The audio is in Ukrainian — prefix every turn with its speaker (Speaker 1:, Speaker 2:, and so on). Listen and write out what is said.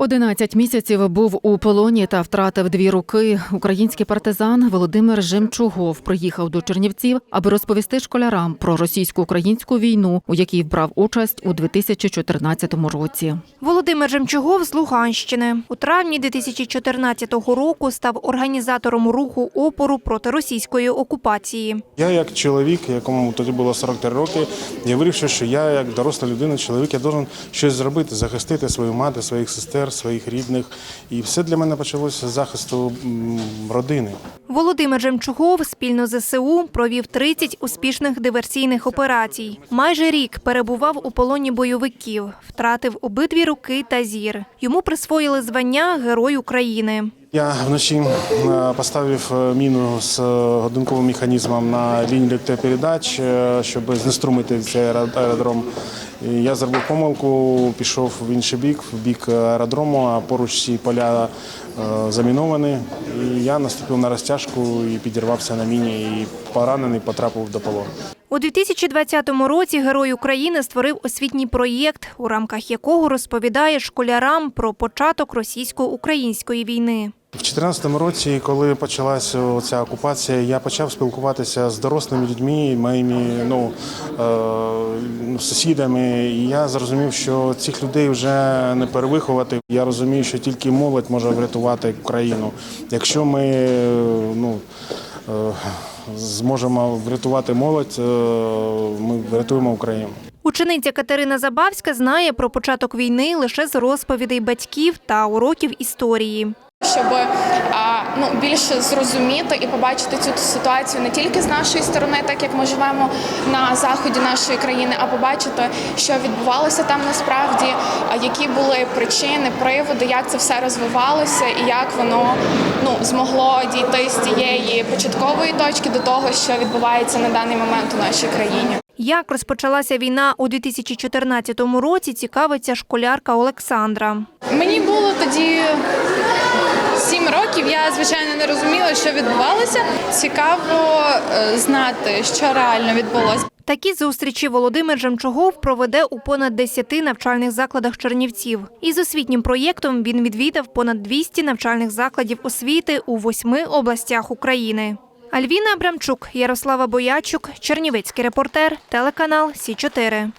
Speaker 1: 11 місяців був у полоні та втратив дві руки. Український партизан Володимир Жемчугов приїхав до Чернівців, аби розповісти школярам про російсько-українську війну, у якій брав участь у 2014 році.
Speaker 2: Володимир Жемчугов з Луганщини у травні 2014 року став організатором руху опору проти російської окупації.
Speaker 3: Я як чоловік, якому тоді було 43 роки, я вирішив, що я як доросла людина, чоловік, я должен щось зробити, захистити свою мати, своїх сестер, своїх рідних. І все для мене почалося з захисту родини.
Speaker 2: Володимир Жемчугов спільно з ЗСУ провів 30 успішних диверсійних операцій. Майже рік перебував у полоні бойовиків, втратив обидві руки та зір. Йому присвоїли звання Герой України.
Speaker 3: Я вночі е, поставив е, міну з е, годинковим механізмом на лінії електропередач, е, щоб знеструмити цей аеродром. Я зробив помилку, пішов в інший бік, в бік аеродрому, а поруч ці поля е, заміновані. І я наступив на розтяжку і підірвався на міні, і поранений потрапив до полону.
Speaker 2: У 2020 році Герой України створив освітній проєкт, у рамках якого розповідає школярам про початок російсько-української війни.
Speaker 3: В 2014 році, коли почалася ця окупація, я почав спілкуватися з дорослими людьми, моїми ну, е, ну, сусідами. І я зрозумів, що цих людей вже не перевиховати. Я розумію, що тільки молодь може врятувати країну. Якщо ми ну, е, зможемо врятувати молодь, е, ми врятуємо Україну.
Speaker 2: Учениця Катерина Забавська знає про початок війни лише з розповідей батьків та уроків історії.
Speaker 4: Щоб ну більше зрозуміти і побачити цю ситуацію не тільки з нашої сторони, так як ми живемо на заході нашої країни, а побачити, що відбувалося там насправді, які були причини, приводи, як це все розвивалося, і як воно ну змогло дійти з тієї початкової точки до того, що відбувається на даний момент у нашій країні.
Speaker 2: Як розпочалася війна у 2014 році, цікавиться школярка Олександра.
Speaker 5: Мені було тоді років. Я звичайно не розуміла, що відбувалося. Цікаво е, знати, що реально відбулося.
Speaker 2: Такі зустрічі Володимир Жемчугов проведе у понад 10 навчальних закладах Чернівців. Із освітнім проєктом він відвідав понад 200 навчальних закладів освіти у восьми областях України. Альвіна Абрамчук, Ярослава Боячук, Чернівецький репортер, телеканал Сі 4